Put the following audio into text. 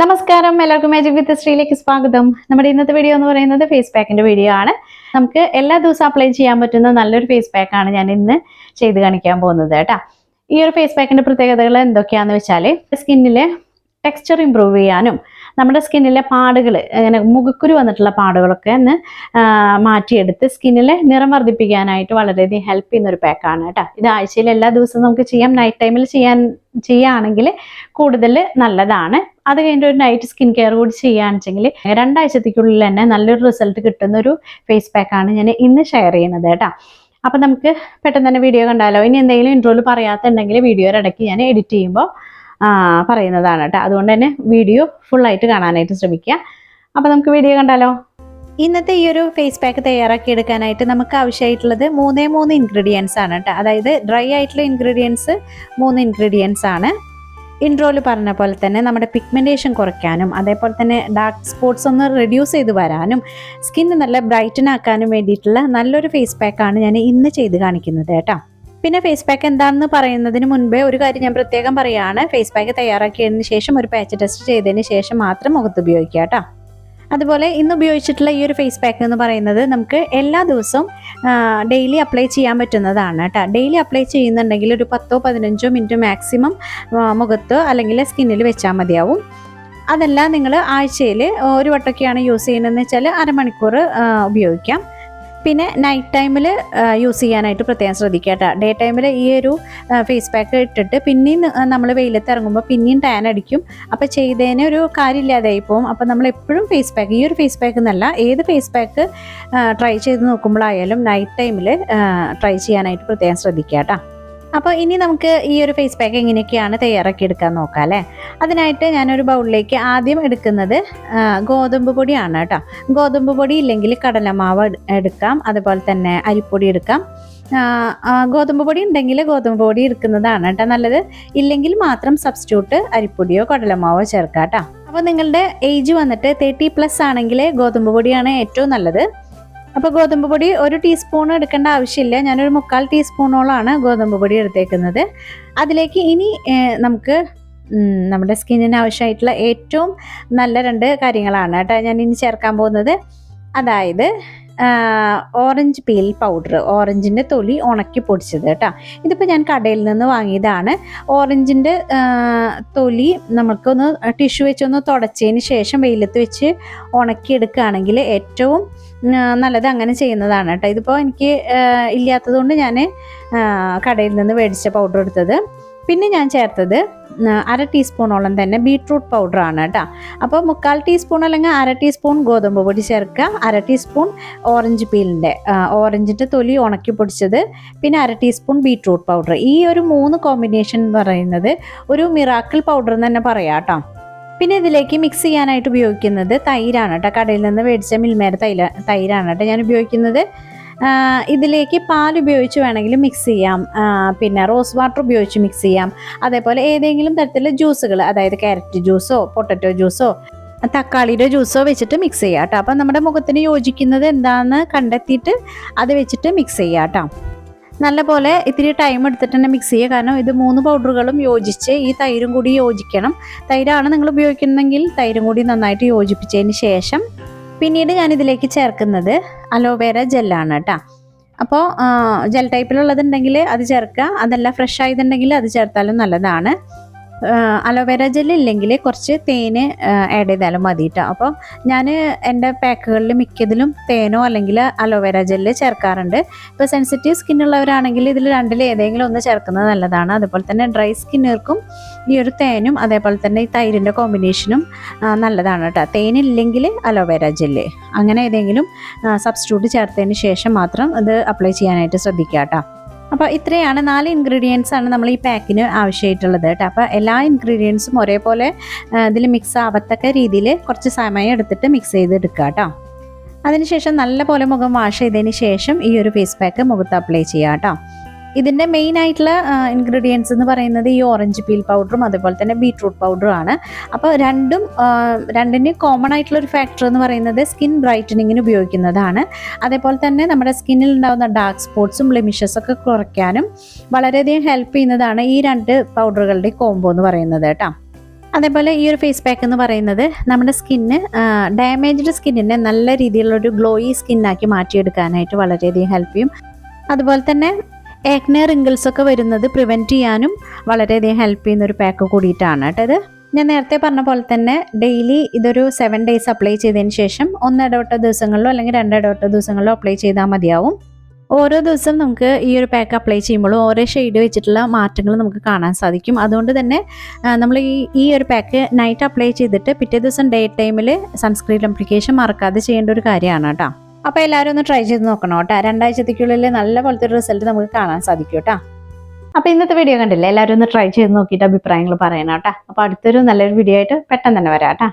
നമസ്കാരം. എല്ലാവർക്കും മാജിക് വിത്ത് ശ്രീയിലേക്ക് സ്വാഗതം. നമ്മുടെ ഇന്നത്തെ വീഡിയോ എന്ന് പറയുന്നത് ഫേസ് പാക്കിന്റെ വീഡിയോ ആണ്. നമുക്ക് എല്ലാ ദിവസവും അപ്ലൈ ചെയ്യാൻ പറ്റുന്ന നല്ലൊരു ഫേസ് പാക്ക് ആണ് ഞാൻ ഇന്ന് ചെയ്ത് കാണിക്കാൻ പോകുന്നത് കേട്ടോ. ഈ ഒരു ഫേസ് പാക്കിന്റെ പ്രത്യേകതകൾ എന്തൊക്കെയാന്ന് വെച്ചാൽ സ്കിന്നിലെ ടെക്സ്ചർ ഇമ്പ്രൂവ് ചെയ്യാനും നമ്മുടെ സ്കിന്നിലെ പാടുകൾ അങ്ങനെ മുഖക്കുരു വന്നിട്ടുള്ള പാടുകളൊക്കെ ഒന്ന് മാറ്റിയെടുത്ത് സ്കിന്നിലെ നിറം വർദ്ധിപ്പിക്കാനായിട്ട് വളരെയധികം ഹെൽപ്പ് ചെയ്യുന്ന ഒരു പാക്കാണ് കേട്ടോ. ഇത് ആഴ്ചയിൽ എല്ലാ ദിവസവും നമുക്ക് ചെയ്യാം. നൈറ്റ് ടൈമിൽ ചെയ്യാൻ ചെയ്യുകയാണെങ്കിൽ കൂടുതൽ നല്ലതാണ്. അത് കഴിഞ്ഞിട്ട് ഒരു നൈറ്റ് സ്കിൻ കെയർ കൂടി ചെയ്യുകയാണെന്നുവെച്ചെങ്കിൽ രണ്ടാഴ്ചത്തേക്കുള്ളിൽ തന്നെ നല്ലൊരു റിസൾട്ട് കിട്ടുന്ന ഒരു ഫേസ് പാക്കാണ് ഞാൻ ഇന്ന് ഷെയർ ചെയ്യുന്നത് കേട്ടോ. അപ്പം നമുക്ക് പെട്ടെന്ന് തന്നെ വീഡിയോ കണ്ടാലോ? ഇനി എന്തെങ്കിലും ഇൻട്രോയിൽ പറയാത്തുണ്ടെങ്കിൽ വീഡിയോയുടെ ഇടയ്ക്ക് ഞാൻ എഡിറ്റ് ചെയ്യുമ്പോൾ പറയുന്നതാണ് കേട്ടോ. അതുകൊണ്ട് തന്നെ വീഡിയോ ഫുള്ളായിട്ട് കാണാനായിട്ട് ശ്രമിക്കുക. അപ്പോൾ നമുക്ക് വീഡിയോ കണ്ടാലോ? ഇന്നത്തെ ഈ ഒരു ഫേസ് പാക്ക് തയ്യാറാക്കി എടുക്കാനായിട്ട് നമുക്ക് ആവശ്യമായിട്ടുള്ളത് മൂന്നേ മൂന്ന് ഇൻഗ്രീഡിയൻസ് ആണ് കേട്ടോ. അതായത് ഡ്രൈ ആയിട്ടുള്ള ഇൻഗ്രീഡിയൻസ് മൂന്ന് ഇൻഗ്രീഡിയൻസ് ആണ്. ഇൻട്രോയിൽ പറഞ്ഞ പോലെ തന്നെ നമ്മുടെ പിഗ്മെന്റേഷൻ കുറയ്ക്കാനും അതേപോലെ തന്നെ ഡാർക്ക് സ്പോട്ട്സ് ഒന്ന് റെഡ്യൂസ് ചെയ്ത് വരാനും സ്കിന്ന് നല്ല ബ്രൈറ്റൻ ആക്കാനും വേണ്ടിയിട്ടുള്ള നല്ലൊരു ഫേസ് പാക്കാണ് ഞാൻ ഇന്ന് ചെയ്ത് കാണിക്കുന്നത് കേട്ടോ. പിന്നെ ഫേസ് പാക്ക് എന്താണെന്ന് പറയുന്നതിന് മുൻപേ ഒരു കാര്യം ഞാൻ പ്രത്യേകം പറയുകയാണ് ഫേസ് പാക്ക് തയ്യാറാക്കിയതിന് ശേഷം ഒരു പാച്ച് ടെസ്റ്റ് ചെയ്തതിന് ശേഷം മാത്രം മുഖത്ത് ഉപയോഗിക്കുക കേട്ടോ അതുപോലെ ഇന്ന് ഉപയോഗിച്ചിട്ടുള്ള ഈ ഒരു ഫേസ് പാക്ക് എന്ന് പറയുന്നത് നമുക്ക് എല്ലാ ദിവസവും ഡെയിലി അപ്ലൈ ചെയ്യാൻ പറ്റുന്നതാണ് കേട്ടോ ഡെയിലി അപ്ലൈ ചെയ്യുന്നുണ്ടെങ്കിൽ ഒരു പത്തോ പതിനഞ്ചോ മിനിറ്റ് മാക്സിമം മുഖത്ത് അല്ലെങ്കിൽ സ്കിന്നിൽ വെച്ചാൽ മതിയാവും. അതെല്ലാം നിങ്ങൾ ആഴ്ചയിൽ ഒരു വട്ടമൊക്കെയാണ് യൂസ് ചെയ്യുന്നതെന്ന് വെച്ചാൽ അരമണിക്കൂർ ഉപയോഗിക്കാം. പിന്നെ നൈറ്റ് ടൈമിൽ യൂസ് ചെയ്യാനായിട്ട് പ്രത്യേകം ശ്രദ്ധിക്കുക ഡേ ടൈമിൽ ഈ ഒരു ഫേസ് പാക്ക് ഇട്ടിട്ട് പിന്നെയും നമ്മൾ വെയിലത്ത് ഇറങ്ങുമ്പോൾ പിന്നെയും ടാൻ അടിക്കും. അപ്പോൾ ചെയ്തതിന് ഒരു കാര്യമില്ലാതായി പോകും അപ്പോൾ നമ്മൾ എപ്പോഴും ഫേസ് പാക്ക് ഈ ഒരു ഫേസ് പാക്ക് എന്നല്ല ഏത് ഫേസ് പാക്ക് ട്രൈ ചെയ്ത് നോക്കുമ്പോഴായാലും നൈറ്റ് ടൈമിൽ ട്രൈ ചെയ്യാനായിട്ട് പ്രത്യേകം ശ്രദ്ധിക്കുക കേട്ടോ. അപ്പോൾ ഇനി നമുക്ക് ഈ ഒരു ഫേസ് പാക്ക് എങ്ങനെയൊക്കെയാണ് തയ്യാറാക്കി എടുക്കാൻ നോക്കാം അല്ലേ? അതിനായിട്ട് ഞാനൊരു ബൗളിലേക്ക് ആദ്യം എടുക്കുന്നത് ഗോതമ്പ് പൊടിയാണ് കേട്ടോ. ഗോതമ്പ് പൊടി ഇല്ലെങ്കിൽ കടലമാവ് എടുക്കാം. അതുപോലെ തന്നെ അരിപ്പൊടി എടുക്കാം. ഗോതമ്പ് പൊടി ഉണ്ടെങ്കിൽ ഗോതമ്പ് പൊടി എടുക്കുന്നതാണ് കേട്ടോ നല്ലത്. ഇല്ലെങ്കിൽ മാത്രം സബ്സ്റ്റിറ്റ്യൂട്ട് അരിപ്പൊടിയോ കടലമാവോ ചേർക്കാം കേട്ടോ. അപ്പോൾ നിങ്ങളുടെ ഏജ് വന്നിട്ട് തേർട്ടി പ്ലസ് ആണെങ്കിൽ ഗോതമ്പ് പൊടിയാണ് ഏറ്റവും നല്ലത്. അപ്പോൾ ഗോതമ്പ് പൊടി ഒരു ടീസ്പൂൺ എടുക്കേണ്ട ആവശ്യമില്ല. ഞാനൊരു മുക്കാൽ ടീസ്പൂണോളാണ് ഗോതമ്പ് പൊടി എടുത്തേക്കുന്നത്. അതിലേക്ക് ഇനി നമുക്ക് നമ്മുടെ സ്കിന്നിന് ആവശ്യമായിട്ടുള്ള ഏറ്റവും നല്ല രണ്ട് കാര്യങ്ങളാണ് കേട്ടോ ഞാൻ ഇനി ചേർക്കാൻ പോകുന്നത്. അതായത് ഓറഞ്ച് പീൽ പൗഡർ ഓറഞ്ചിന്റെ തൊലി ഉണക്കി പൊടിച്ചത് കേട്ടോ. ഇതിപ്പോൾ ഞാൻ കടയിൽ നിന്ന് വാങ്ങിയതാണ്. ഓറഞ്ചിന്റെ തൊലി നമുക്കൊന്ന് ടിഷ്യൂ വെച്ചൊന്ന് തുടച്ചതിന് ശേഷം വെയിലത്ത് വെച്ച് ഉണക്കിയെടുക്കുകയാണെങ്കിൽ ഏറ്റവും നല്ലത് അങ്ങനെ ചെയ്യുന്നതാണ് കേട്ടോ. ഇതിപ്പോൾ എനിക്ക് ഇല്ലാത്തതുകൊണ്ട് ഞാൻ കടയിൽ നിന്ന് മേടിച്ച പൗഡർ എടുത്തത്. പിന്നെ ഞാൻ ചേർത്തത് അര ടീസ്പൂണോളം തന്നെ ബീട്രൂട്ട് പൗഡറാണ് കേട്ടോ. അപ്പോൾ മുക്കാൽ ടീസ്പൂൺ അല്ലെങ്കിൽ അര ടീസ്പൂൺ ഗോതമ്പ് പൊടി ചേർക്കുക. അര ടീസ്പൂൺ ഓറഞ്ച് പീലിന്റെ ഓറഞ്ചിന്റെ തൊലി ഉണക്കി പൊടിച്ചത്. പിന്നെ അര ടീസ്പൂൺ ബീട്രൂട്ട് പൗഡർ. ഈ ഒരു മൂന്ന് കോമ്പിനേഷൻ എന്ന് പറയുന്നത് ഒരു മിറാക്കിൾ പൗഡർ എന്ന് തന്നെ പറയാം കേട്ടോ. പിന്നെ ഇതിലേക്ക് മിക്സ് ചെയ്യാനായിട്ട് ഉപയോഗിക്കുന്നത് തൈരാണ് കേട്ടോ. കടയിൽ നിന്ന് മേടിച്ച മിൽമേര തൈല തൈരാണ് കേട്ടോ ഞാൻ ഉപയോഗിക്കുന്നത്. ഇതിലേക്ക് പാൽ ഉപയോഗിച്ച് വേണമെങ്കിൽ മിക്സ് ചെയ്യാം. പിന്നെ റോസ് വാട്ടർ ഉപയോഗിച്ച് മിക്സ് ചെയ്യാം. അതേപോലെ ഏതെങ്കിലും തരത്തിലുള്ള ജ്യൂസുകൾ അതായത് ക്യാരറ്റ് ജ്യൂസോ പൊട്ടറ്റോ ജ്യൂസോ തക്കാളിയുടെ ജ്യൂസോ വെച്ചിട്ട് മിക്സ് ചെയ്യാം കേട്ടോ അപ്പം നമ്മുടെ മുഖത്തിന് യോജിക്കുന്നത് എന്താണെന്ന് കണ്ടെത്തിയിട്ട് അത് വെച്ചിട്ട് മിക്സ് ചെയ്യാം കേട്ടോ നല്ലപോലെ ഇത്തിരി ടൈം എടുത്തിട്ട് തന്നെ മിക്സ് ചെയ്യുക. കാരണം ഇത് മൂന്ന് പൗഡറുകളും യോജിച്ച് ഈ തൈരും കൂടി യോജിക്കണം. തൈരാണ് നിങ്ങൾ ഉപയോഗിക്കുന്നതെങ്കിൽ തൈരും കൂടി നന്നായിട്ട് യോജിപ്പിച്ചതിന് ശേഷം പിന്നീട് ഞാൻ ഇതിലേക്ക് ചേർക്കുന്നത് അലോവേര ജെല്ലാണ് കേട്ടോ അപ്പോൾ ജെൽ ടൈപ്പിലുള്ളതുണ്ടെങ്കിൽ അത് ചേർക്കുക. അതല്ല ഫ്രഷ് ആയതുണ്ടെങ്കിൽ അത് ചേർത്താലും നല്ലതാണ്. അലോവേര ജെൽ ഇല്ലെങ്കിൽ കുറച്ച് തേന് ആഡ് ചെയ്താലും മതി കേട്ടോ അപ്പോൾ ഞാൻ എന്റെ പാക്കുകളിൽ മിക്കതിലും തേനോ അല്ലെങ്കിൽ അലോവേര ജെല്ല് ചേർക്കാറുണ്ട്. ഇപ്പോൾ സെൻസിറ്റീവ് സ്കിന്നുള്ളവരാണെങ്കിൽ ഇതിൽ രണ്ടിൽ ഏതെങ്കിലും ഒന്ന് ചേർക്കുന്നത് നല്ലതാണ്. അതുപോലെ തന്നെ ഡ്രൈ സ്കിന്നുകൾക്കും ഈ ഒരു തേനും അതേപോലെ തന്നെ ഈ തൈരിന്റെ കോമ്പിനേഷനും നല്ലതാണ് കേട്ടോ. തേനില്ലെങ്കിൽ അലോവേര ജെല്ല്. അങ്ങനെ ഏതെങ്കിലും സബ്സ്റ്റിറ്റ്യൂട്ട് ചേർത്തതിന് ശേഷം മാത്രം ഇത് അപ്ലൈ ചെയ്യാനായിട്ട് ശ്രദ്ധിക്കുക കേട്ടോ. അപ്പോൾ ഇത്രയാണ് നാല് ഇൻഗ്രീഡിയൻസ് ആണ് നമ്മൾ ഈ പാക്കിന് ആവശ്യമായിട്ടുള്ളത് കേട്ടോ. അപ്പോൾ എല്ലാ ഇൻഗ്രീഡിയൻസും ഒരേപോലെ ഇതിൽ മിക്സ് ആവത്തക്ക രീതിയിൽ കുറച്ച് സമയം എടുത്തിട്ട് മിക്സ് ചെയ്തെടുക്കുക കേട്ടോ. അതിനുശേഷം നല്ലപോലെ മുഖം വാഷ് ചെയ്തതിന് ശേഷം ഈ ഒരു ഫേസ് പാക്ക് മുഖത്ത് അപ്ലൈ ചെയ്യുക കേട്ടോ. ഇതിന്റെ മെയിൻ ആയിട്ടുള്ള ഇൻഗ്രീഡിയൻസ് എന്ന് പറയുന്നത് ഈ ഓറഞ്ച് പീൽ പൗഡറും അതുപോലെ തന്നെ ബീട്രൂട്ട് പൗഡറും ആണ്. അപ്പോൾ രണ്ടും രണ്ടിന്റെയും കോമൺ ആയിട്ടുള്ള ഒരു ഫാക്ടർ എന്ന് പറയുന്നത് സ്കിൻ ബ്രൈറ്റനിങ്ങിന് ഉപയോഗിക്കുന്നതാണ്. അതേപോലെ തന്നെ നമ്മുടെ സ്കിന്നിൽ ഉണ്ടാകുന്ന ഡാർക്ക് ബ്ലെമിഷസ് ഒക്കെ കുറയ്ക്കാനും വളരെയധികം ഹെൽപ്പ് ചെയ്യുന്നതാണ് ഈ രണ്ട് പൗഡറുകളുടെ കോംബോ എന്ന് പറയുന്നത് കേട്ടോ. അതേപോലെ ഈ ഒരു ഫേസ് പാക്ക് എന്ന് പറയുന്നത് നമ്മുടെ സ്കിന്ന് ഡാമേജ്ഡ് സ്കിന്നിനെ നല്ല രീതിയിലുള്ള ഒരു ഗ്ലോയി സ്കിന്നാക്കി മാറ്റിയെടുക്കാനായിട്ട് വളരെയധികം ഹെൽപ്പ് ചെയ്യും. അതുപോലെ തന്നെ ഏക്നെ റിങ്കിൾസ് ഒക്കെ വരുന്നത് പ്രിവെന്റ് ചെയ്യാനും വളരെയധികം ഹെൽപ്പ് ചെയ്യുന്ന ഒരു പാക്ക് കൂടിയിട്ടാണ് കേട്ടോ ഇത്. ഞാൻ നേരത്തെ പറഞ്ഞ പോലെ തന്നെ ഡെയിലി ഇതൊരു സെവൻ ഡേയ്സ് അപ്ലൈ ചെയ്തതിന് ശേഷം ഒന്ന് ഇടവിട്ട ദിവസങ്ങളിലോ അല്ലെങ്കിൽ രണ്ട് ഇടവിട്ട ദിവസങ്ങളിലോ അപ്ലൈ ചെയ്താൽ മതിയാവും. ഓരോ ദിവസം നമുക്ക് ഈ ഒരു പാക്ക് അപ്ലൈ ചെയ്യുമ്പോഴും ഓരോ ഷെയ്ഡ് വെച്ചിട്ടുള്ള മാറ്റങ്ങൾ നമുക്ക് കാണാൻ സാധിക്കും. അതുകൊണ്ട് തന്നെ നമ്മൾ ഈ ഈ ഒരു പാക്ക് നൈറ്റ് അപ്ലൈ ചെയ്തിട്ട് പിറ്റേ ദിവസം ഡേ ടൈമിൽ സൺസ്ക്രീൻ അപ്ലിക്കേഷൻ മറക്കാതെ ചെയ്യേണ്ട ഒരു കാര്യമാണ് കേട്ടോ. അപ്പോൾ എല്ലാവരും ഒന്ന് ട്രൈ ചെയ്ത് നോക്കണം കേട്ടോ. രണ്ടാഴ്ചത്തേക്കുള്ളിൽ നല്ല പോലത്തെ ഒരു റിസൾട്ട് നമുക്ക് കാണാൻ സാധിക്കും കേട്ടോ. അപ്പോൾ ഇന്നത്തെ വീഡിയോ കണ്ടില്ലേ? എല്ലാവരും ഒന്ന് ട്രൈ ചെയ്ത് നോക്കിയിട്ട് അഭിപ്രായങ്ങൾ പറയണം കേട്ടോ. അപ്പോൾ അടുത്തൊരു നല്ലൊരു വീഡിയോ ആയിട്ട് പെട്ടെന്ന് തന്നെ വരാം കേട്ടോ.